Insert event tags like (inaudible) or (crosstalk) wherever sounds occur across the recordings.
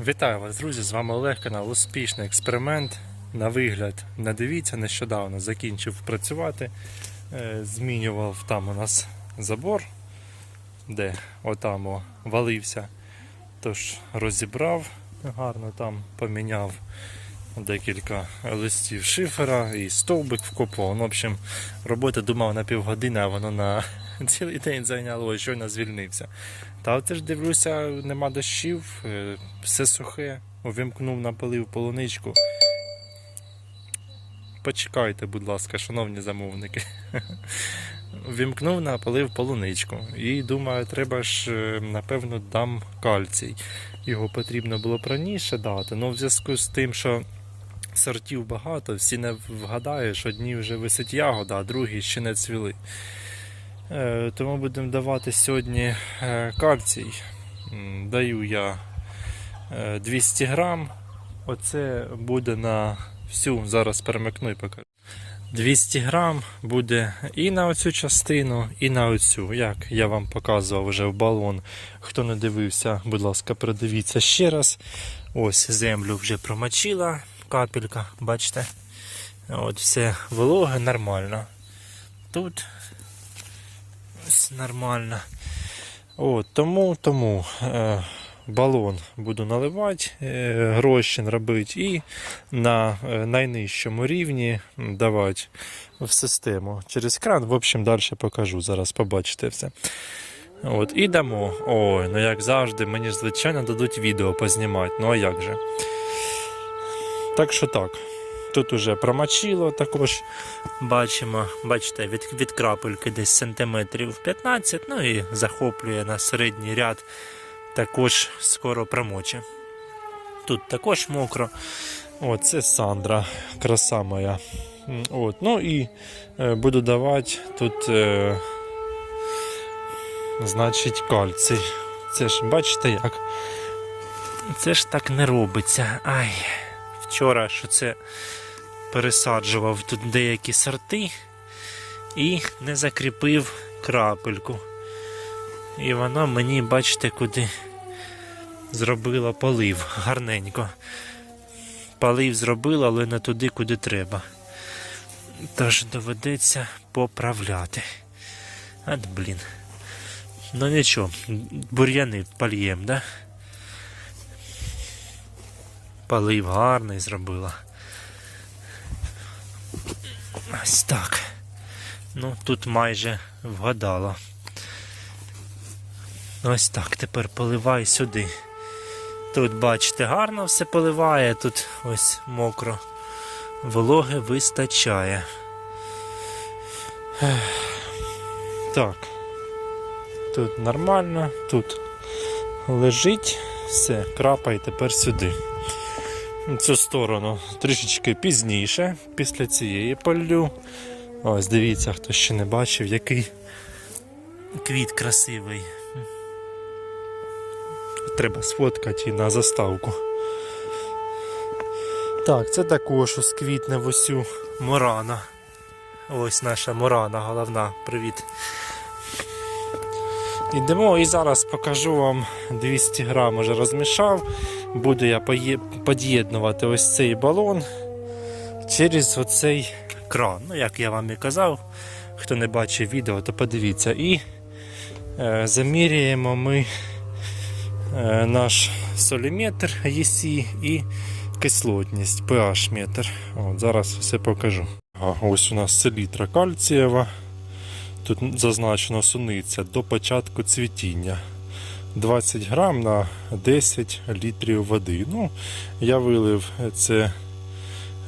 Вітаю вас, друзі! З вами Олег, канал Успішний експеримент. На вигляд, не дивіться, нещодавно закінчив працювати. Е, Змінював там у нас забор, де отам валився. Тож розібрав гарно там, поміняв декілька листів шифера і стовбик вкопав. Ну, в общем, робота думав на півгодини, а воно на (laughs) цілий день зайняло, і щойно звільнився. Та от ж дивлюся, нема дощів, е, все сухе. Увімкнув, напилив полуничку. Почекайте, будь ласка, шановні замовники. (laughs) Вімкнув, напалив полуничку. І думаю, треба ж, е, напевно, дам кальцій. Його потрібно було раніше дати, але в зв'язку з тим, що сортів багато, всі не вгадаєш, одні вже висить ягода, а другі ще не цвіли. Е, Тому будемо давати сьогодні е, кальцій. Даю я е, 200 грам. Оце буде на всю, зараз перемикну і покажу. 200 грам буде і на оцю частину, і на оцю. Як я вам показував вже в балон. Хто не дивився, будь ласка, передивіться ще раз. Ось землю вже промочила, капелька, бачите? От все вологе, нормально. Тут ось нормально. От, тому, тому е, балон буду наливати, е, розчин робити і на е, найнижчому рівні давати в систему через кран. В общем, далі покажу. Зараз побачите все. От, і дамо. Ой, ну як завжди, мені ж звичайно дадуть відео познімати. Ну а як же? Так що так. Тут уже промочило також. Бачимо, бачите, від, від крапельки десь сантиметрів 15, ну і захоплює на середній ряд. Також скоро промоче. Тут також мокро. О, це Сандра, краса моя. От, ну і е, буду давати тут, е, значить, кальцій. Це ж, бачите як? Це ж так не робиться. Ай. Вчора що це пересаджував тут деякі сорти і не закріпив крапельку. І вона мені, бачите, куди зробила полив гарненько. Полив зробила, але не туди, куди треба. Тож доведеться поправляти. От блін. Ну нічого, бур'яни польєм, да? Полив гарний зробила. Ось так. Ну, тут майже вгадала. Ось так, тепер поливай сюди. Тут, бачите, гарно все поливає, тут ось мокро. Вологи вистачає. Так. Тут нормально, тут лежить, все, крапає тепер сюди. Цю сторону трішечки пізніше, після цієї полю. Ось дивіться, хто ще не бачив, який квіт красивий. Треба сфоткати на заставку. Так, це також ось квітне в усю Морана. Ось наша Морана головна. Привіт. Йдемо і зараз покажу вам 200 грам уже розмішав. Буду я під'єднувати ось цей балон через оцей кран. Ну, як я вам і казав, хто не бачив відео, то подивіться. І е, заміряємо ми е, наш соліметр ЄСі і кислотність, pH метр. От, зараз все покажу. Ага, ось у нас селітра кальцієва. Тут зазначено суниця до початку цвітіння. 20 грам на 10 літрів води. Ну, я вилив це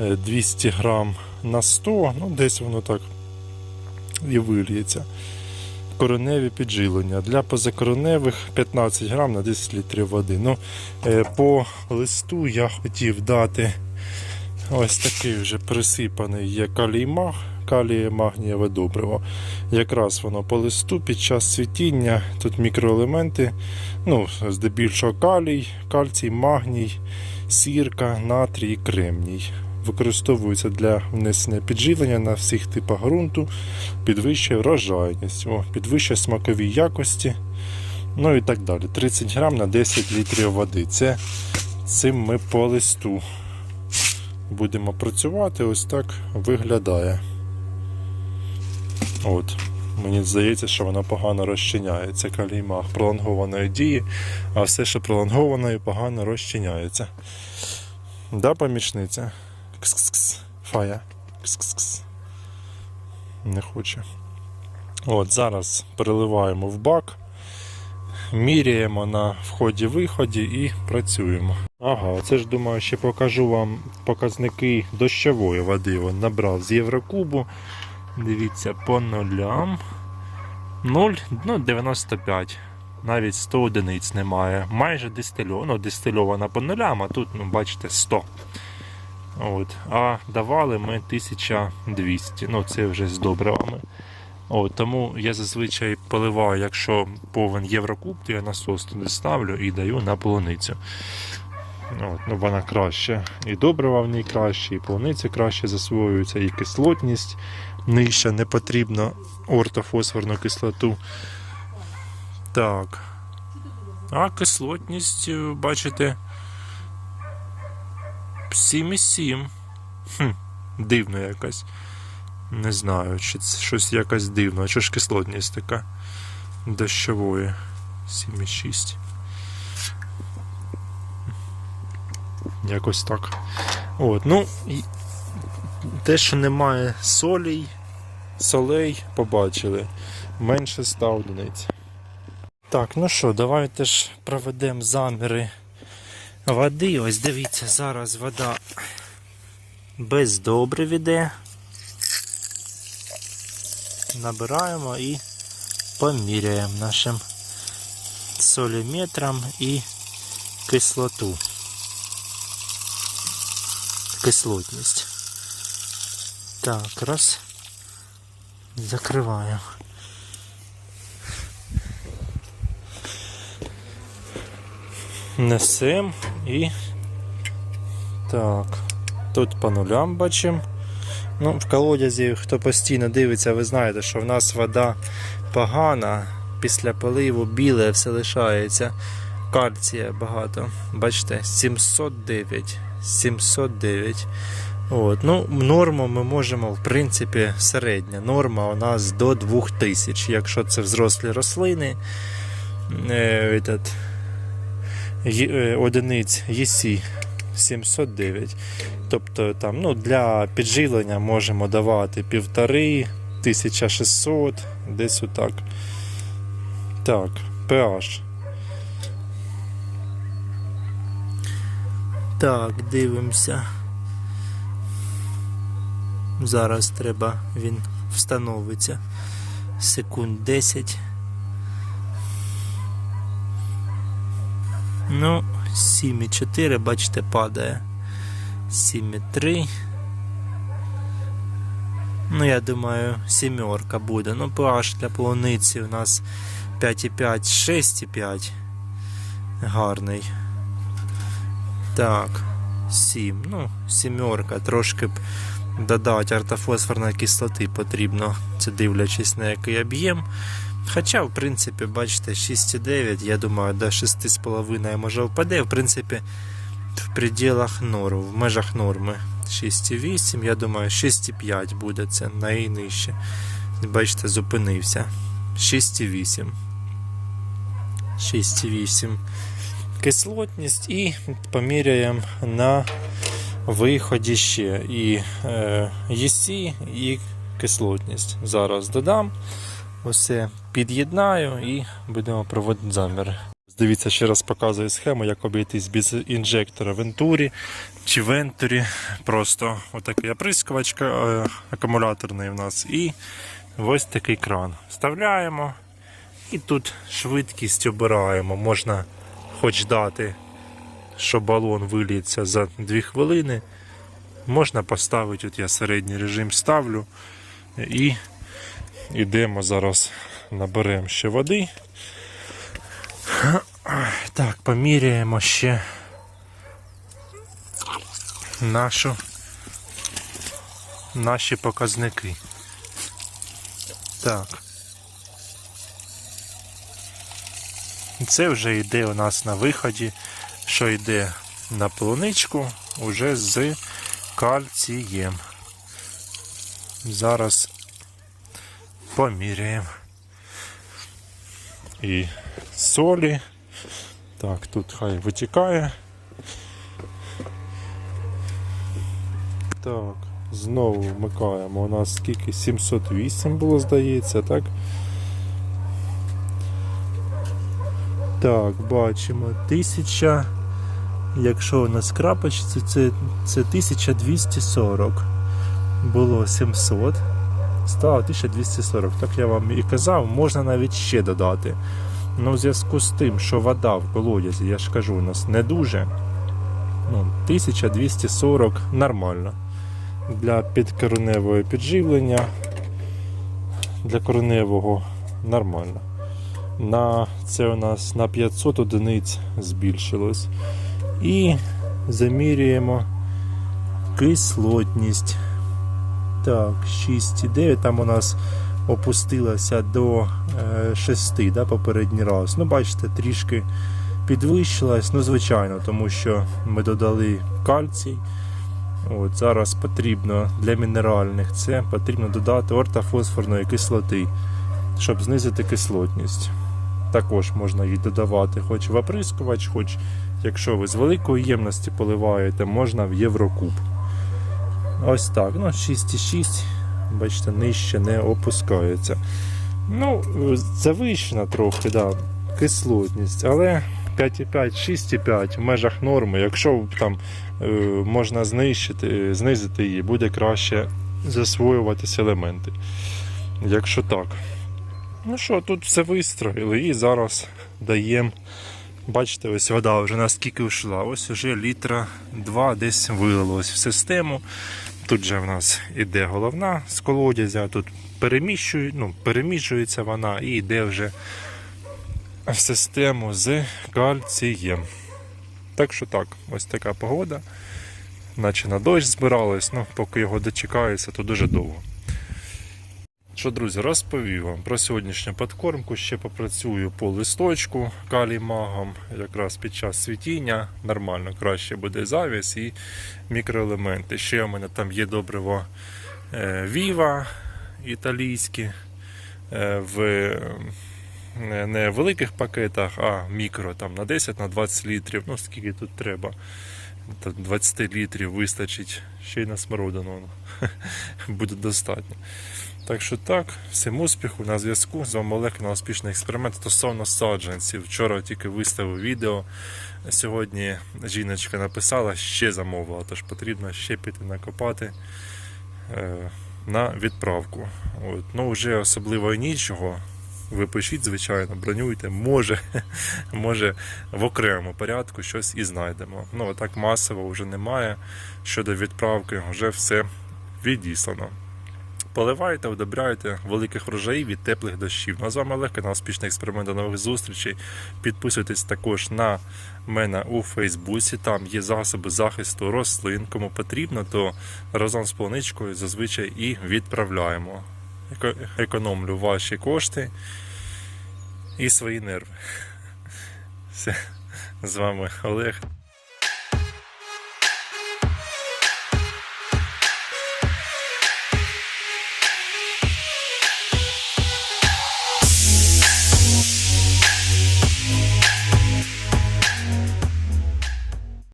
е, 200 грам на 100, ну десь воно так і виліється. Кореневі підживлення. Для позакореневих 15 грам на 10 літрів води. Ну, е, по листу я хотів дати ось такий вже присипаний є калій маг, каліє магнієве добриво. Якраз воно по листу під час цвітіння, тут мікроелементи, ну, здебільшого калій, кальцій, магній, сірка, натрій і кремній. Використовується для внесення підживлення на всіх типах ґрунту, підвищує врожайність, о, підвищує смакові якості, ну і так далі. 30 грам на 10 літрів води. Це Цим ми по листу будемо працювати. Ось так виглядає. От. Мені здається, що вона погано розчиняється. Каліймах пролонгованої дії, а все, що пролонгованої, погано розчиняється. Да, помічниця? Кс-кс-кс. Фая. Кс-кс-кс. Не хоче. От, зараз переливаємо в бак, міряємо на вході-виході і працюємо. Ага, це ж думаю, ще покажу вам показники дощової води. Вон набрав з Єврокубу. Дивіться, по нулям. 0, ну 95. Навіть 100 одиниць немає. Майже дистильована. Ну, дистильована по нулям, а тут, ну, бачите, 100. От. А давали ми 1200. Ну, це вже з добривами. От, тому я зазвичай поливаю, якщо повен Єврокуб, то я насос туди ставлю і даю на полуницю. От, ну, вона краще. І добрива в ній краще, і полуниця краще засвоюється, і кислотність нижча, не потрібно ортофосфорну кислоту. Так. А кислотність, е, бачите, 7,7. Хм, дивно якась. Не знаю, чи це щось якось дивно. А чого ж кислотність така дощової? 7,6. Якось так. От, ну, те, що немає солей, солей, побачили. Менше 100 одиниць. Так, ну що, давайте ж проведемо заміри води. Ось дивіться, зараз вода без добрив іде. Набираємо і поміряємо нашим соліметром і кислоту. Кислотність. Так, раз. Закриваємо. Несем і. Так. Тут по нулям бачимо. Ну, в колодязі, хто постійно дивиться, ви знаєте, що в нас вода погана, після поливу біле все лишається. Кальція багато. Бачите, 709. 709. От. Ну, норму ми можемо, в принципі, середня. Норма у нас до 2000. Якщо це взрослі рослини, е, этот, е, одиниць ЄСі 709. Тобто там, ну, для підживлення можемо давати півтори, 1600, десь отак. Так, pH. Так, дивимося. Зараз треба, він встановиться. Секунд 10. Ну, 7,4, бачите, падає. 7,3. Ну, я думаю, сімерка буде. Ну, pH для полуниці у нас 5,5, 6,5. Гарний. Так, 7. Ну, сімерка. Трошки б додати ортофосфорної кислоти потрібно, це дивлячись на який об'єм. Хоча, в принципі, бачите, 6,9, я думаю, до 6,5 може впаде. В принципі, в пределах норм, в межах норми. 6,8, я думаю, 6,5 буде це найнижче. Бачите, зупинився. 6,8. 6,8 кислотність і поміряємо на виході ще і е, ЄСі, і кислотність. Зараз додам. Усе під'єднаю і будемо проводити заміри. Дивіться, ще раз показую схему, як обійтись без інжектора в Вентурі чи Вентурі. Просто отакий оприскувачка е, акумуляторний у нас. І ось такий кран. Вставляємо і тут швидкість обираємо. Можна хоч дати, що балон виліється за 2 хвилини. Можна поставити, от я середній режим ставлю і йдемо зараз, наберемо ще води. Так, поміряємо ще нашу, наші показники. Так. Це вже йде у нас на виході, що йде на полуничку уже з кальцієм. Зараз поміряємо. І солі. Так, тут хай витікає. Так, знову вмикаємо. У нас скільки? 708 було, здається, так? Так, бачимо. 1000. Якщо у нас крапочці, це, це 1240. Було 700. Стало 1240. Так я вам і казав, можна навіть ще додати. Ну, в зв'язку з тим, що вода в колодязі, я ж кажу, у нас не дуже. Ну, 1240 нормально. Для підкореневого підживлення. Для кореневого нормально. На, це у нас на 500 одиниць збільшилось. І замірюємо кислотність. Так, 6,9. Там у нас опустилося до е, 6 да, попередній раз. Ну, бачите, трішки підвищилась. Ну, звичайно, тому що ми додали кальцій. От, зараз потрібно для мінеральних це потрібно додати ортофосфорної кислоти, щоб знизити кислотність. Також можна її додавати хоч в оприскувач, хоч якщо ви з великої ємності поливаєте, можна в Єврокуб. Ось так. Ну, 6,6, бачите, нижче не опускається. Ну, завищена трохи, да, кислотність, але 5,5, 6,5 в межах норми. Якщо там е, можна знищити, знизити її, буде краще засвоюватися елементи. Якщо так. Ну що, тут все вистроїли і зараз даємо. Бачите, ось вода вже наскільки йшла. Ось вже літра 2 десь вилилось в систему. Тут же в нас іде головна з колодязя, тут переміщує, ну, переміщується вона і йде вже в систему з кальцієм. Так що так, ось така погода. Наче на дощ збиралась, ну поки його дочекаюся, то дуже довго. Що, друзі, розповів вам про сьогоднішню подкормку. Ще попрацюю по листочку калій-магом. Якраз під час світіння нормально краще буде завіс і мікроелементи. Ще у мене там є добриво е, Viva італійське е, в не, не в великих пакетах, а мікро там на 10 на 20 літрів. Ну скільки тут треба. 20 літрів вистачить ще й на смородину (laughs) буде достатньо. Так що так, всім успіху на зв'язку. З вами Олег на успішний експеримент стосовно саджанців. Вчора тільки виставив відео. Сьогодні жіночка написала, ще замовила, тож потрібно ще піти накопати е, на відправку. От. Ну, вже особливо нічого. Ви пишіть, звичайно, бронюйте, може, (laughs) може в окремому порядку щось і знайдемо. Ну, так масово вже немає. Щодо відправки, вже все відіслано. Поливайте, удобряйте великих врожаїв від теплих дощів. Ну, а з вами Олег, канал Успішний експеримент. До нових зустрічей. Підписуйтесь також на мене у Фейсбуці. Там є засоби захисту рослин. Кому потрібно, то разом з полуничкою зазвичай і відправляємо. Економлю ваші кошти і свої нерви. Все. З вами Олег.